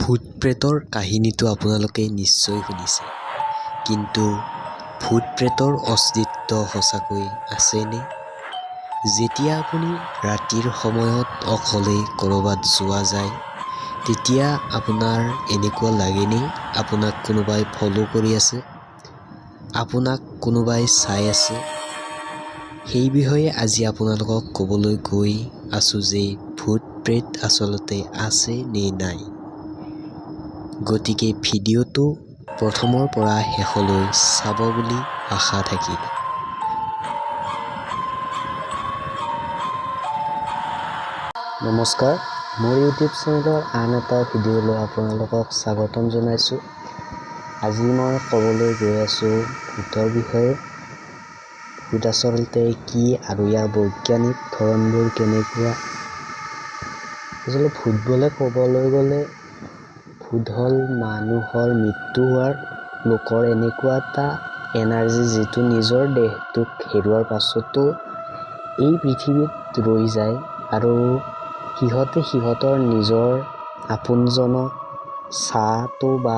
ভূত প্ৰেতৰ কাহিনীটো আপোনালোকে নিশ্চয় শুনিছে। কিন্তু ভূত প্ৰেতৰ অস্তিত্ব সঁচাকৈ আছেনে? যেতিয়া আপুনি ৰাতিৰ সময়ত অকলে ক'ৰবাত যোৱা যায় তেতিয়া আপোনাৰ এনেকুৱা লাগেনে আপোনাক কোনোবাই ফ'ল' কৰি আছে? আপোনাক কোনোবাই চাই আছে? সেই বিষয়ে আজি আপোনালোকক ক'বলৈ গৈ আছোঁ যে ভূত প্ৰেত আচলতে আছে নে নাই। গতিকে ভিডিঅ'টো প্ৰথমৰ পৰা শেষলৈ চাব বুলি আশা থাকিল। নমস্কাৰ মোৰ ইউটিউব চেনেলৰ আন এটা ভিডিঅ'লৈ আপোনালোকক স্বাগতম জনাইছোঁ। আজি মই ক'বলৈ গৈ আছোঁ ভূতৰ বিষয়ে। ভূত আচলতে কি আৰু ইয়াৰ বৈজ্ঞানিক ধৰণবোৰ কেনেকুৱা? আচলতে ভূত বুলি ক'বলৈ গ'লে ভূত হ'ল মানুহৰ মৃত্যু হোৱাৰ লোকৰ এনেকুৱা এটা এনাৰ্জি যিটো নিজৰ দেহটোক হেৰুৱাৰ পাছতো এই পৃথিৱীত ৰৈ যায় আৰু সিহঁতে সিহঁতৰ নিজৰ আপোনজনক চাহটো বা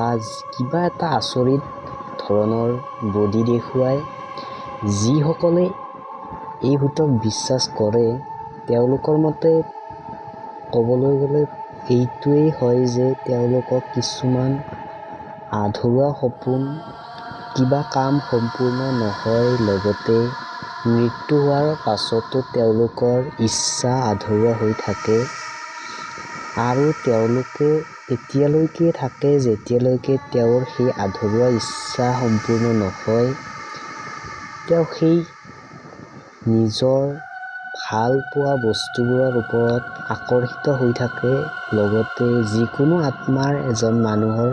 কিবা এটা আচৰিত ধৰণৰ বডি দেখুৱাই যিসকলে এই ভূতক বিশ্বাস কৰে তেওঁলোকৰ মতে ক'বলৈ গ'লে এইটোৱেই হয় যে তেওঁলোকক কিছুমান আধৰুৱা সপোন কিবা কাম সম্পূৰ্ণ নহয় লগতে মৃত্যু হোৱাৰ পাছতো তেওঁলোকৰ ইচ্ছা আধৰুৱা হৈ থাকে। আৰু তেওঁলোকে তেতিয়ালৈকে থাকে যেতিয়ালৈকে তেওঁৰ সেই আধৰুৱা ইচ্ছা সম্পূৰ্ণ নহয়। তেওঁ সেই নিজৰ ভাল পোৱা বস্তুবোৰৰ ওপৰত আকৰ্ষিত হৈ থাকে। লগতে যিকোনো আত্মাৰ এজন মানুহৰ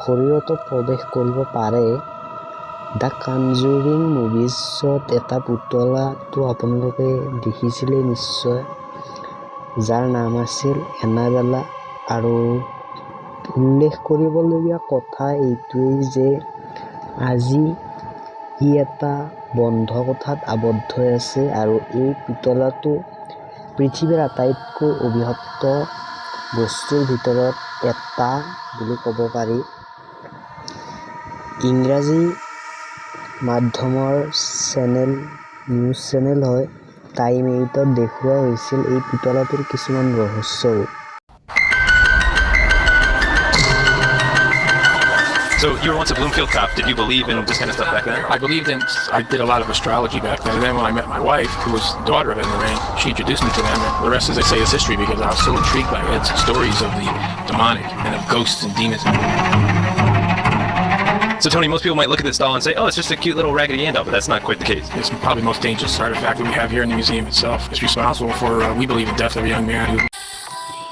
শৰীৰতো প্ৰৱেশ কৰিব পাৰে। দ্য কনজুৰিং মুভিজত এটা পুতলাটো আপোনালোকে দেখিছিলেই নিশ্চয় যাৰ নাম আছিল এনাবেলা আৰু উল্লেখ কৰিবলগীয়া কথা এইটোৱেই যে আজি ই এটা বন্ধ কোঠাত আবদ্ধ হৈ আছে আৰু এই পুতলাটো পৃথিৱীৰ আটাইতকৈ অভিশপ্ত বস্তুৰ ভিতৰত এটা বুলি ক'ব পাৰি ইংৰাজী মাধ্যমৰ চেনেল নিউজ চেনেল হয় টাইম এইটত দেখুওৱা হৈছিল এই পুতলাটোৰ কিছুমান ৰহস্যও So you were once a Bloomfield cop. Did you believe in this kind of stuff back then? I believed in, I did a lot of astrology back then. And then when I met my wife, who was the daughter of Ed Lorraine, she introduced me to them. And the rest, as they say, is history because I was so intrigued by Ed's stories of the demonic and of ghosts and demons. So Tony, most people might look at this doll and say, "Oh, it's just a cute little Raggedy Ann doll," but that's not quite the case. It's probably the most dangerous artifact that we have here in the museum itself. It's responsible for, uh, we believe, the death of a young man who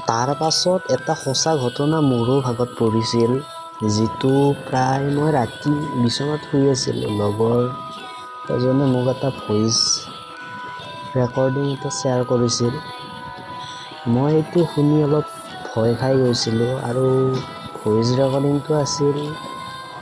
তাৰ পাছত এটা সঁচা ঘটনা মোৰো ভাগত পৰিছিল যিটো প্ৰায় মই ৰাতি বিচনাত শুই আছিলোঁ লগৰ এজনে মোক এটা ভইচ ৰেকৰ্ডিং এটা শ্বেয়াৰ কৰিছিল মই এইটো শুনি অলপ ভয় খাই গৈছিলোঁ আৰু ভইচ ৰেকৰ্ডিংটো আছিল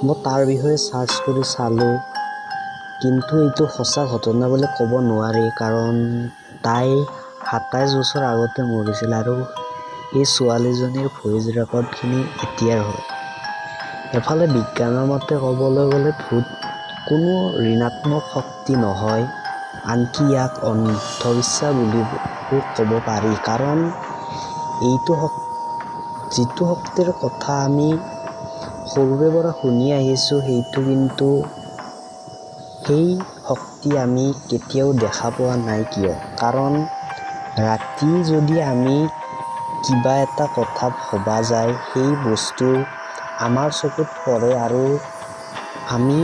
মই তাৰ বিষয়ে চাৰ্চ কৰি চালোঁ। কিন্তু এইটো সঁচা ঘটনা বুলি ক'ব নোৱাৰি কাৰণ তাই সাতাইছ বছৰ আগতে মৰিছিল আৰু এই ছোৱালীজনীৰ ভইচ ৰেকৰ্ডখিনি এতিয়াৰ হয়। এফালে বিজ্ঞানৰ মতে ক'বলৈ গ'লে ভূত কোনো ঋণাত্মক শক্তি নহয় আনকি ইয়াক অন্ধবিশ্বাস বুলিও ক'ব পাৰি। কাৰণ এইটো শক- যিটো শক্তিৰ কথা আমি সৰুৰে পৰা শুনি আহিছোঁ সেইটো কিন্তু সেই শক্তি আমি কেতিয়াও দেখা পোৱা নাই কিয়? কাৰণ ৰাতি যদি আমি কিবা এটা কথা ভবা যায় সেই বস্তু আমাৰ চকুত পৰে আৰু আমি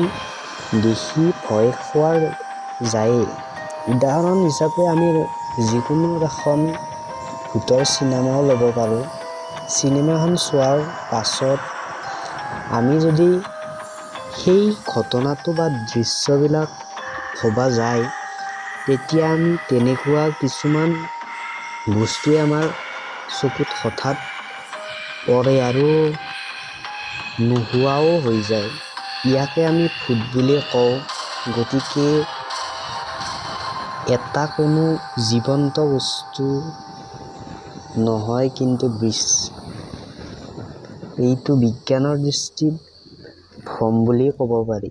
দেখি ভয় খোৱাৰ যায়েই। উদাহৰণ হিচাপে আমি যিকোনো এখন ভূতৰ চিনেমাও ল'ব পাৰোঁ। চিনেমাখন চোৱাৰ পাছত আমি যদি সেই ঘটনাটো বা দৃশ্যবিলাক ভবা যায় তেতিয়া আমি তেনেকুৱা কিছুমান বস্তুৱে আমাৰ চকুত হঠাৎ পৰে আৰু নোহোৱাও হৈ যায়। ইয়াকে আমি ভূত বুলি কওঁ। গতিকে এটা কোনো জীৱন্ত বস্তু নহয় কিন্তু বিচ এইটো বিজ্ঞানৰ দৃষ্টিত ভ্ৰম বুলিয়ে ক'ব পাৰি।